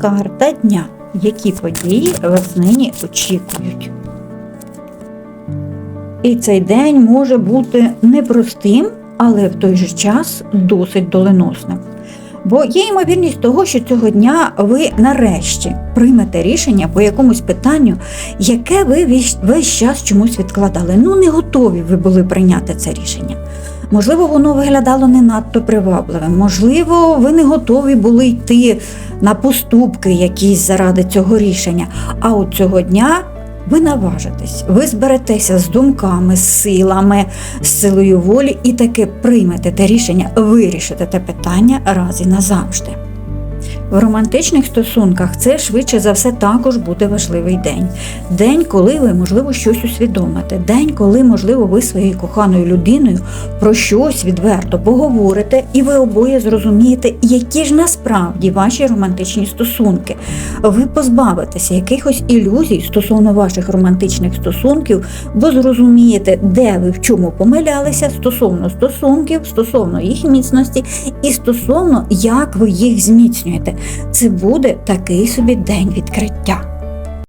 Карта дня. Які події вас нині очікують? І цей день може бути непростим, але в той же час досить доленосним. Бо є ймовірність того, що цього дня ви нарешті приймете рішення по якомусь питанню, яке ви весь, час чомусь відкладали. Ну, не готові ви були прийняти це рішення. Можливо, воно виглядало не надто привабливим. Можливо, ви не готові були йти на поступки якісь заради цього рішення. А от цього дня ви наважитесь, ви зберетеся з думками, з силами, з силою волі і таки приймете те рішення, вирішите те питання раз і назавжди. В романтичних стосунках це швидше за все також буде важливий день. День, коли ви, можливо, щось усвідомите, день, коли, можливо, ви своєю коханою людиною про щось відверто поговорите, і ви обоє зрозумієте, які ж насправді ваші романтичні стосунки. Ви позбавитеся якихось ілюзій стосовно ваших романтичних стосунків, бо зрозумієте, де ви в чому помилялися стосовно стосунків, стосовно їх міцності і стосовно як ви їх зміцнюєте. Це буде такий собі день відкриття.